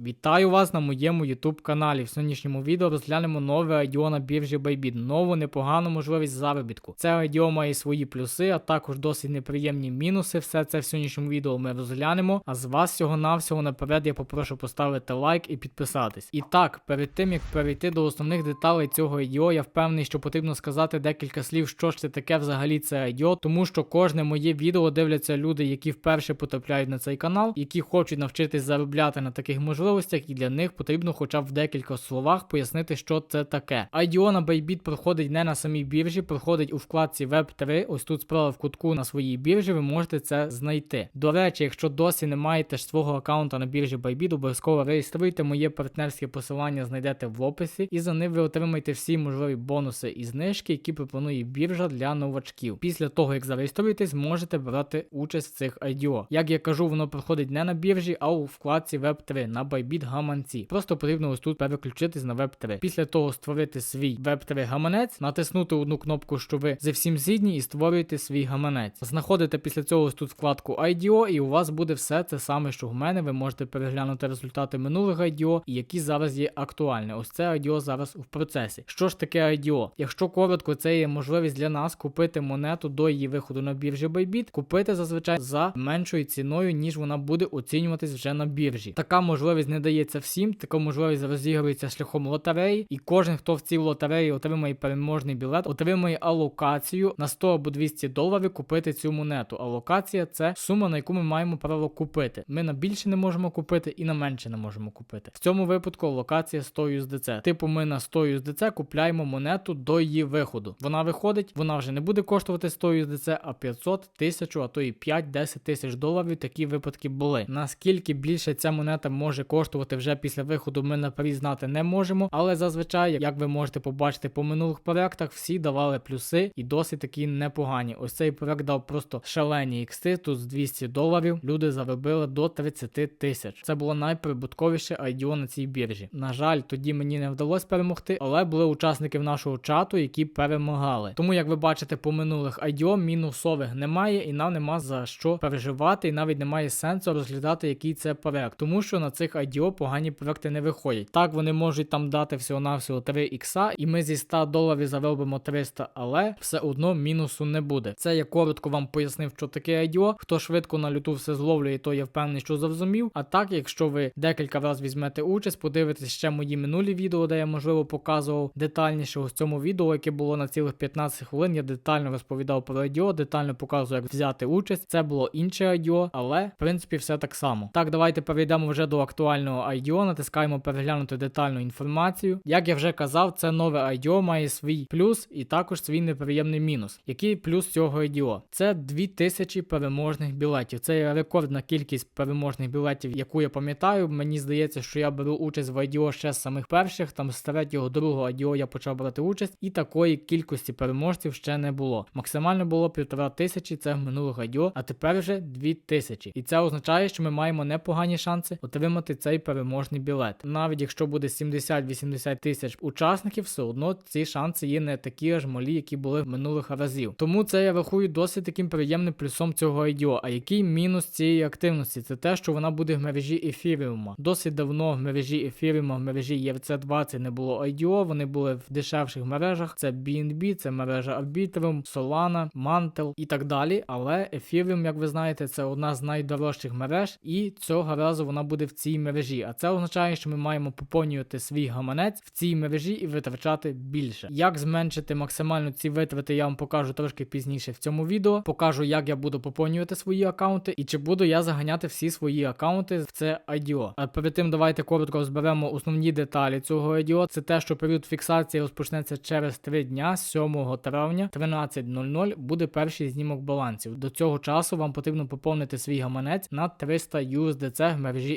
Вітаю вас на моєму YouTube каналі. В сьогоднішньому відео розглянемо нове IDO на біржі Bybit, нову непогану можливість заробітку. Це IDO має свої плюси, а також досить неприємні мінуси. Все це в сьогоднішньому відео ми розглянемо. А з вас всього навсього наперед я попрошу поставити лайк і підписатись. І так, перед тим як перейти до основних деталей цього IDO, я впевнений, що потрібно сказати декілька слів, що ж це таке взагалі це IDO, тому що кожне моє відео дивляться люди, які вперше потрапляють на цей канал, які хочуть навчитись заробляти на таких можливостях, і для них потрібно хоча б в декілька словах пояснити, що це таке. IDO на Bybit проходить не на самій біржі, проходить у вкладці Web3. Ось тут справа в кутку на своїй біржі, ви можете це знайти. До речі, якщо досі не маєте ж свого аккаунта на біржі Bybit, обов'язково реєструйте моє партнерське посилання, знайдете в описі, і за ним ви отримаєте всі можливі бонуси і знижки, які пропонує біржа для новачків. Після того, як зареєструєтесь, можете брати участь в цих IDO. Як я кажу, воно проходить не на біржі, а у вкладці Web3 на Bybit гаманці. Просто потрібно ось тут переключитись на Web3. Після того створити свій Web3 гаманець, натиснути одну кнопку, що ви зі всім згідні, і створюєте свій гаманець. Знаходите після цього ось тут вкладку IDO, і у вас буде все це саме, що в мене. Ви можете переглянути результати минулих IDO, і які зараз є актуальні. Ось це IDO зараз в процесі. Що ж таке IDO? Якщо коротко, це є можливість для нас купити монету до її виходу на біржі Bybit, купити зазвичай за меншою ціною, ніж вона буде оцінюватись вже на біржі. Така можливість не дається всім, така можливість розігрується шляхом лотереї, і кожен, хто в цій лотереї отримає переможний білет, отримає алокацію на 100 або 200 доларів купити цю монету. Алокація це сума, на яку ми маємо право купити. Ми на більше не можемо купити і на менше не можемо купити. В цьому випадку алокація 100 USDC. Типу, ми на 100 USDC купляємо монету до її виходу. Вона виходить, вона вже не буде коштувати 100 USDC, а 500, 1000, а то і 5-10 тисяч доларів. Такі випадки були. Наскільки більше ця монета може коштувати вже після виходу, ми наперед знати не можемо. Але зазвичай, як ви можете побачити по минулих проектах, всі давали плюси і досить такі непогані. Ось цей проект дав просто шалені ікси. Тут з 200 доларів люди заробили до 30 тисяч. Це було найприбутковіше IDO на цій біржі. На жаль, тоді мені не вдалося перемогти, але були учасники нашого чату, які перемагали. Тому, як ви бачите, по минулих IDO мінусових немає, і нам нема за що переживати, і навіть немає сенсу розглядати, який це проект, тому що на цих IDO погані проекти не виходять. Так, вони можуть там дати всього-навсього 3 ікса, і ми зі 100 доларів заробимо 300, але все одно мінусу не буде. Це я коротко вам пояснив, що таке IDO. Хто швидко на люту все зловлює, то я впевнений, що зрозумів. А так, якщо ви декілька разів візьмете участь, подивитесь ще мої минулі відео, де я можливо показував детальніше в цьому відео, яке було на цілих 15 хвилин. Я детально розповідав про IDO, детально показував, як взяти участь. Це було інше IDO, але в принципі все так само. Так, давайте перейдемо вже до актуального IDO, натискаємо переглянути детальну інформацію. Як я вже казав, це нове IDO має свій плюс і також свій неприємний мінус. Який плюс цього IDO? Це 2000 переможних білетів. Це рекордна кількість переможних білетів, яку я пам'ятаю. Мені здається, що я беру участь в IDO ще з самих перших, там з третього, другого IDO я почав брати участь, і такої кількості переможців ще не було. Максимально було півтора тисячі, це в минулих IDO, а тепер вже 2000. І це означає, що ми маємо непогані шанси отримати цей переможний білет. Навіть якщо буде 70-80 тисяч учасників, все одно ці шанси є не такі аж малі, які були минулих разів. Тому це я рахую досить таким приємним плюсом цього IDO. А який мінус цієї активності? Це те, що вона буде в мережі ефіріума. Досить давно в мережі ефіріума, в мережі ERC20 не було IDO, вони були в дешевших мережах. Це BNB, це мережа Arbitrum, Solana, Mantle і так далі. Але Ethereum, як ви знаєте, це одна з найдорожчих мереж, і цього разу вона буде в цій мережі. А це означає, що ми маємо поповнювати свій гаманець в цій мережі і витрачати більше. Як зменшити максимально ці витрати, я вам покажу трошки пізніше в цьому відео. Покажу, як я буду поповнювати свої аккаунти і чи буду я заганяти всі свої аккаунти в це IDO. А перед тим давайте коротко розберемо основні деталі цього IDO. Це те, що період фіксації розпочнеться через 3 дня, 7 травня 13.00 буде перший знімок балансів. До цього часу вам потрібно поповнити свій гаманець на 300 USDC в мережі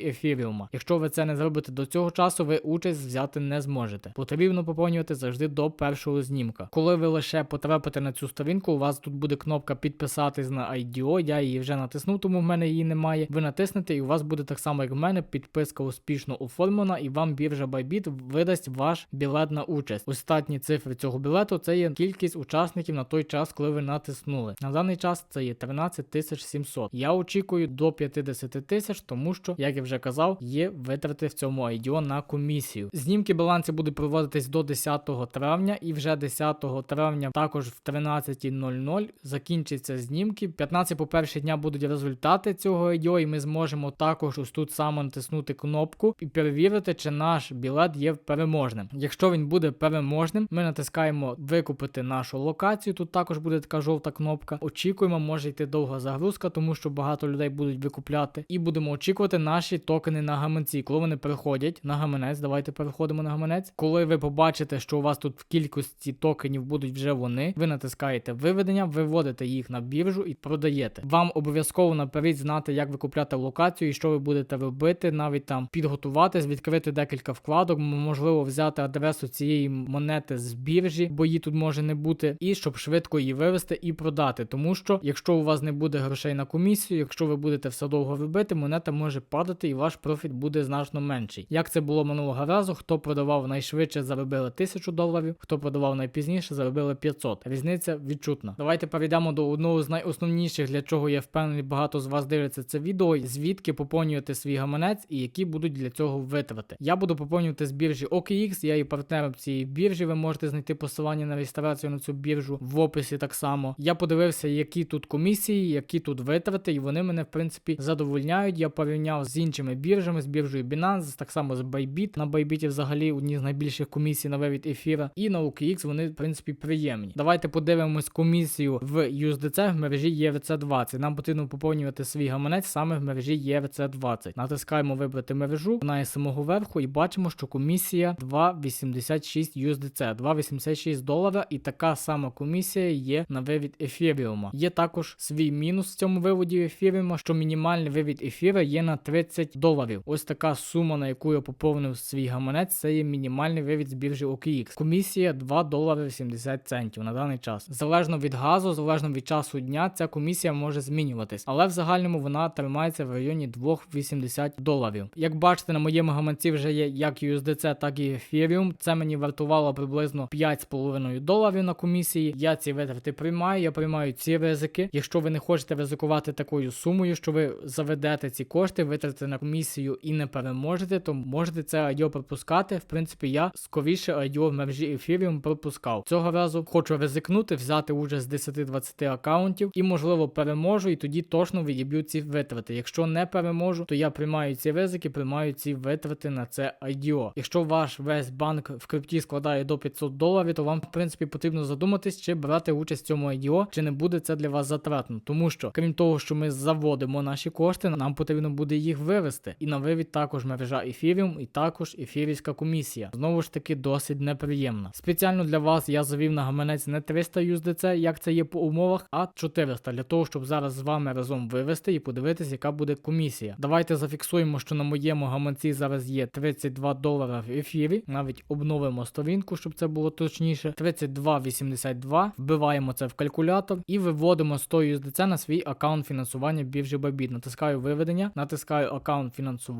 Ефіріума. Якщо ви це не зробите до цього часу, ви участь взяти не зможете. Потрібно поповнювати завжди до першого знімка. Коли ви лише потрапите на цю сторінку, у вас тут буде кнопка підписатись на IDO. Я її вже натиснув, тому в мене її немає. Ви натиснете, і у вас буде так само, як в мене, підписка успішно оформлена, і вам біржа Bybit видасть ваш білет на участь. Остатні цифри цього білету це є кількість учасників на той час, коли ви натиснули. На даний час це є 13 700. Я очікую до 50 тисяч, тому що, як я вже казав, є витрати в цьому IDO на комісію. Знімки балансів будуть проводитись до 10 травня, і вже 10 травня, також в 13.00 закінчаться знімки. 15 по перші дня будуть результати цього IDO, і ми зможемо також ось тут саме натиснути кнопку і перевірити, чи наш білет є переможним. Якщо він буде переможним, ми натискаємо викупити нашу локацію. Тут також буде така жовта кнопка. Очікуємо, може йти довга загрузка, тому що багато людей будуть викупляти. І будемо очікувати наші токени на гаманці. Коли вони переходять на гаманець, давайте переходимо на гаманець. Коли ви побачите, що у вас тут в кількості токенів будуть вже вони, ви натискаєте виведення, виводите їх на біржу і продаєте. Вам обов'язково наперед знати, як викупляти локацію і що ви будете робити, навіть там підготуватись, відкрити декілька вкладок, можливо, взяти адресу цієї монети з біржі, бо її тут може не бути, і щоб швидко її вивести і продати. Тому що, якщо у вас не буде грошей на комісію, якщо ви будете все довго робити, монета може падати і ваш профіт буде значно менший. Як це було минулого разу, хто продавав найшвидше, заробили 1000 доларів, хто продавав найпізніше, заробили 500. Різниця відчутна. Давайте перейдемо до одного з найосновніших, для чого я впевнений, багато з вас дивляться це відео, звідки поповнювати свій гаманець і які будуть для цього витрати. Я буду поповнювати з біржі OKX, я є партнером цієї біржі. Ви можете знайти посилання на реєстрацію на цю біржу в описі так само. Я подивився, які тут комісії, які тут витрати, і вони мене в принципі задовольняють. Я порівняв з іншими біржами, з біржею Binance, так само з Bybit. На Bybit взагалі одні з найбільших комісій на вивід ефіра. І на OKX вони в принципі приємні. Давайте подивимось комісію в USDC в мережі ERC20. Нам потрібно поповнювати свій гаманець саме в мережі ERC20. Натискаємо вибрати мережу, вона є самого верху, і бачимо, що комісія 2,86 USDC, 2,86 долара, і така сама комісія є на вивід ефіріума. Є також свій мінус в цьому виводі ефіріума, що мінімальний вивід ефіра є на 30 доларів. Ось така сума, на яку я поповнив свій гаманець, це є мінімальний вивід з біржі OKX. Комісія 2 долари 70 центів на даний час. Залежно від газу, залежно від часу дня, ця комісія може змінюватись, але в загальному вона тримається в районі 2,80 доларів. Як бачите, на моєму гаманці вже є як USDC, так і Ethereum. Це мені вартувало приблизно 5,5 доларів на комісії. Я ці витрати приймаю, я приймаю ці ризики. Якщо ви не хочете ризикувати такою сумою, що ви заведете ці кошти, витратите на комісію і не переможете, то можете це IDO пропускати. В принципі, я скоріше IDO в мережі Ethereum пропускав. Цього разу хочу ризикнути, взяти уже з 10-20 аккаунтів і, можливо, переможу, і тоді точно відіб'ю ці витрати. Якщо не переможу, то я приймаю ці ризики, приймаю ці витрати на це IDO. Якщо ваш весь банк в крипті складає до 500 доларів, то вам в принципі потрібно задуматись, чи брати участь в цьому IDO, чи не буде це для вас затратно. Тому що, крім того, що ми заводимо наші кошти, нам потрібно буде їх вивести. І на вивід також мережа Ethereum, і також ефірівська комісія. Знову ж таки, досить неприємна. Спеціально для вас я завів на гаманець не 300 USDC, як це є по умовах, а 400 для того, щоб зараз з вами разом вивести і подивитися, яка буде комісія. Давайте зафіксуємо, що на моєму гаманці зараз є 32 долара в ефірі. Навіть обновимо сторінку, щоб це було точніше. 32,82. Вбиваємо це в калькулятор і виводимо 100 USDC на свій аккаунт фінансування біржі Bybit. Натискаю виведення, натискаю аккаунт фінансування,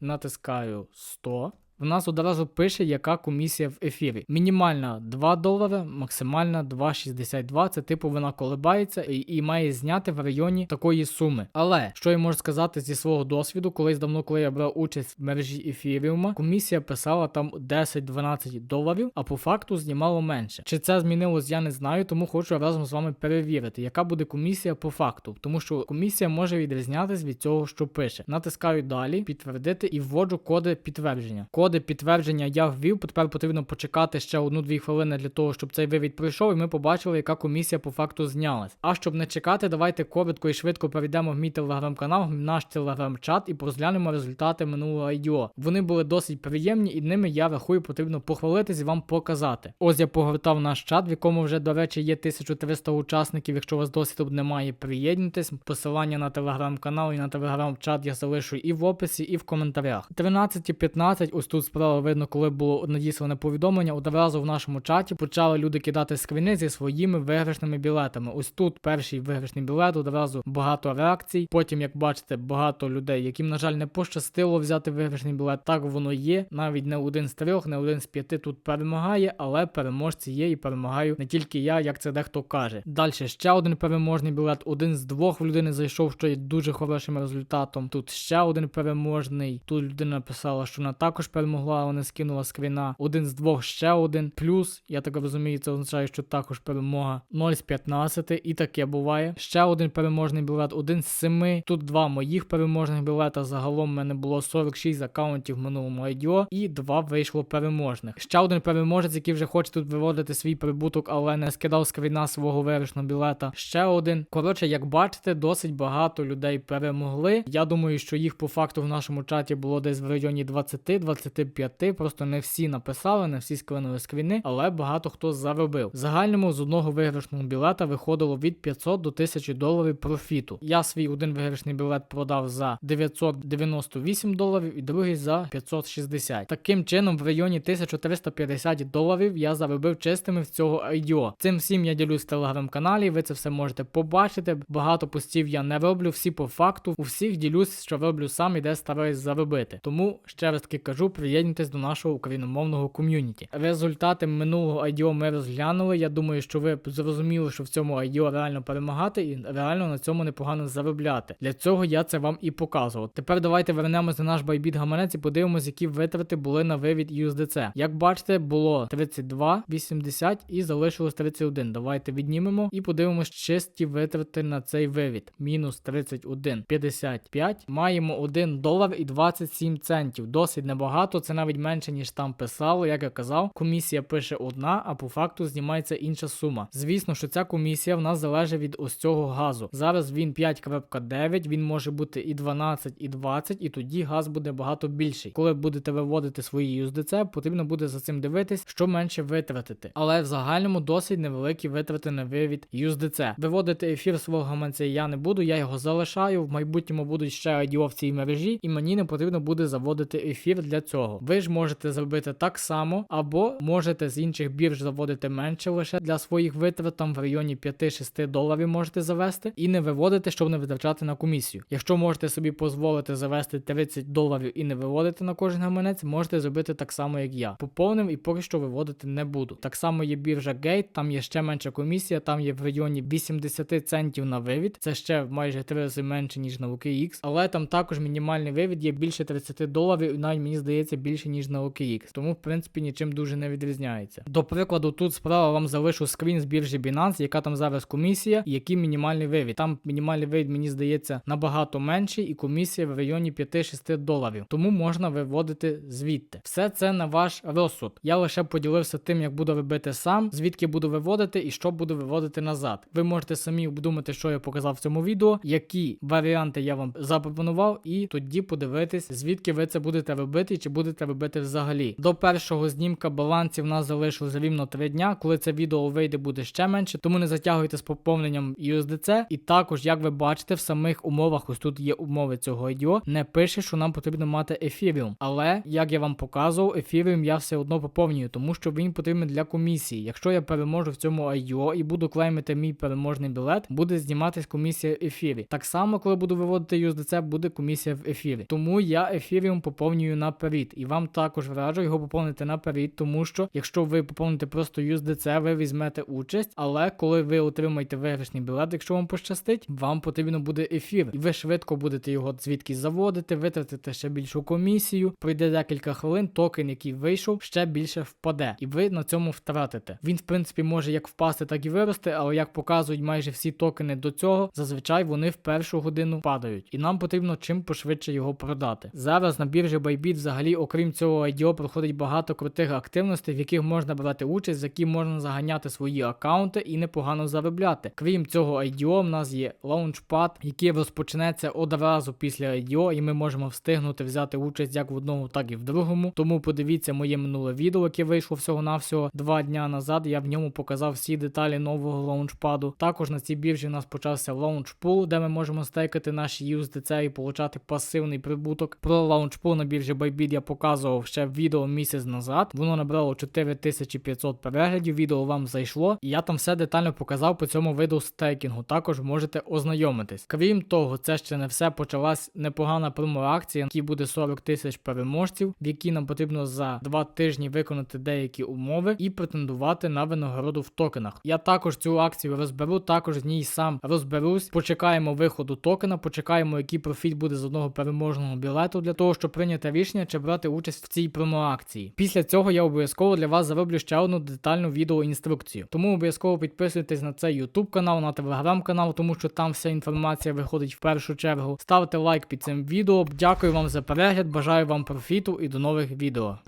натискаю 100. В нас одразу пише, яка комісія в ефірі. Мінімальна 2 долари, максимальна 2,62. Це типу вона колебається і, і має зняти в районі такої суми. Але що я можу сказати зі свого досвіду, колись давно, коли я брав участь в мережі ефіріума, комісія писала там 10-12 доларів, а по факту знімало менше. Чи це змінилось, я не знаю, тому хочу разом з вами перевірити, яка буде комісія по факту, тому що комісія може відрізнятись від цього, що пише. Натискаю далі, підтвердити і вводжу коди підтвердження. Коди підтвердження я ввів. Тепер потрібно почекати ще одну-дві хвилини для того, щоб цей вивід пройшов, і ми побачили, яка комісія по факту знялась. А щоб не чекати, давайте коротко і швидко перейдемо в мій телеграм-канал, в наш телеграм-чат і порозглянемо результати минулого IDO. Вони були досить приємні, і ними я рахую, потрібно похвалитись і вам показати. Ось я погортав наш чат, в якому вже, до речі, є 1300 учасників. Якщо у вас досі тут немає, приєднуйтесь. Посилання на телеграм-канал і на телеграм-чат я залишу і в описі, і в коментарях. 13.15 ось тут тут справа видно, коли було надіслане повідомлення, одразу в нашому чаті почали люди кидати скріни зі своїми виграшними білетами. Ось тут перший виграшний білет, одразу багато реакцій. Потім, як бачите, багато людей, яким, на жаль, не пощастило взяти виграшний білет. Так воно є. Навіть не один з трьох, не один з п'яти тут перемагає, але переможці є і перемагаю не тільки я, як це дехто каже. Далі ще один переможний білет, один з двох в людини зайшов, що є дуже хорошим результатом. Тут ще один переможний. Тут людина написала, що вона також перемогла, вона скинула скріна. Один з двох ще один. Плюс, я так розумію, це означає, що також перемога 0 з 15, і таке буває. Ще один переможний білет, один з семи. Тут два моїх переможних білета. Загалом в мене було 46 аккаунтів в минулому айдіо, і два вийшло переможних. Ще один переможець, який вже хоче тут виводити свій прибуток, але не скидав скріна свого виграшного білета. Ще один. Коротше, як бачите, досить багато людей перемогли. Я думаю, що їх по факту в нашому чаті було десь в районі 20-25. Просто не всі написали, не всі скинули скріни, але багато хто заробив. В загальному з одного виграшного білета виходило від 500 до 1000 доларів профіту. Я свій один виграшний білет продав за 998 доларів і другий за 560. Таким чином, в районі 1350 доларів я заробив чистими з цього IDO. Цим всім я ділюсь в телеграм-каналі. Ви це все можете побачити. Багато постів я не роблю, всі по факту. У всіх ділюсь, що роблю сам і де стараюсь заробити. Тому ще раз таки кажу, приєднуйтесь до нашого україномовного ком'юніті. Результати минулого IDO ми розглянули. Я думаю, що ви зрозуміли, що в цьому IDO реально перемагати і реально на цьому непогано заробляти. Для цього я це вам і показував. Тепер давайте вернемось на наш байбіт гаманець і подивимось, які витрати були на вивід USDC. Як бачите, було 32, 80 і залишилось 31. Давайте віднімемо і подивимось чисті витрати на цей вивід. Мінус 31, 55. Маємо 1 долар і 27 центів. Досить небагато, це навіть менше, ніж там писало. Як я казав, комісія пише одна, а по факту знімається інша сума. Звісно, що ця комісія в нас залежить від ось цього газу. Зараз він 5.9, він може бути і 12, і 20, і тоді газ буде багато більший. Коли будете виводити свої USDC, потрібно буде за цим дивитись, що менше витратити. Але в загальному досить невеликі витрати на вивід USDC. Виводити ефір свого гаманця я не буду, я його залишаю. В майбутньому будуть ще IDO в цій мережі, і мені не потрібно буде заводити ефір для цього. Ви ж можете зробити так само, або можете з інших бірж заводити менше лише для своїх витрат, там в районі 5-6 доларів можете завести, і не виводити, щоб не витрачати на комісію. Якщо можете собі дозволити завести 30 доларів і не виводити на кожен гаманець, можете зробити так само, як я. Поповнив і поки що виводити не буду. Так само є біржа Gate, там є ще менша комісія, там є в районі 80 центів на вивід. Це ще майже три рази менше, ніж на OKX, але там також мінімальний вивід є більше 30 доларів, і навіть мені здається більше, ніж на OKX. Тому, в принципі, нічим дуже не відрізняється. До прикладу, тут справа вам залишу скрін з біржі Binance, яка там зараз комісія, і який мінімальний вивід. Там мінімальний вивід, мені здається, набагато менший, і комісія в районі 5-6 доларів. Тому можна виводити звідти. Все це на ваш розсуд. Я лише поділився тим, як буду робити сам, звідки буду виводити і що буду виводити назад. Ви можете самі обдумати, що я показав в цьому відео, які варіанти я вам запропонував, і тоді подивитись, звідки ви це будете робити чи будете робити взагалі. До першого знімка балансів в нас залишилось рівно 3 дня. Коли це відео вийде, буде ще менше, тому не затягуйте з поповненням USDC. І також, як ви бачите, в самих умовах, ось тут є умови цього IDO, не пише, що нам потрібно мати ефіріум. Але як я вам показував, ефіріум я все одно поповнюю, тому що він потрібен для комісії. Якщо я переможу в цьому IDO і буду клеймити мій переможний білет, буде зніматись комісія в ефірі. Так само, коли буду виводити USDC, буде комісія в ефірі. Тому я ефіріум поповнюю наперед. І вам також раджу його поповнити наперед, тому що якщо ви поповните просто USDC, ви візьмете участь, але коли ви отримаєте виграшний білет, якщо вам пощастить, вам потрібно буде ефір, і ви швидко будете його звідкись заводити, витратите ще більшу комісію. Пройде декілька хвилин, токен, який вийшов, ще більше впаде, і ви на цьому втратите. Він, в принципі, може як впасти, так і вирости, але як показують майже всі токени до цього, зазвичай вони в першу годину падають, і нам потрібно чим пошвидше його продати. Зараз на біржі Bybit взагалі, окрім цього IDO, проходить багато крутих активностей, в яких можна брати участь, за які можна заганяти свої аккаунти і непогано заробляти. Крім цього IDO, в нас є Launchpad, який розпочнеться одразу після IDO, і ми можемо встигнути взяти участь як в одному, так і в другому. Тому подивіться моє минуле відео, яке вийшло всього-навсього два дня назад. Я в ньому показав всі деталі нового лаунчпаду. Також на цій біржі у нас почався лаунчпул, де ми можемо стейкати наші USDC і получати пасивний прибуток. Про лаунчпул на біржі Bybit я показував ще відео місяць назад. Воно набрало 4500 переглядів. Відео вам зайшло, і я там все детально показав по цьому виду стейкінгу. Також можете ознайомитись. Крім того, це ще не все. Почалась непогана промоакція, в якій буде 40 тисяч переможців, в якій нам потрібно за два тижні виконати деякі умови і претендувати на винагороду в токенах. Я також цю акцію розберу, також в ній сам розберусь. Почекаємо виходу токена, почекаємо, який профіт буде з одного переможного білету для того, щоб прийняти рішення чи брати участь в цій промоакції. Після цього я обов'язково для вас зароблю ще одну детальну відеоінструкцію. Тому обов'язково підписуйтесь на цей YouTube канал, на телеграм канал, тому що там вся інформація виходить в першу чергу. Ставте лайк під цим відео. Дякую вам за перегляд, бажаю вам профіту і до нових відео.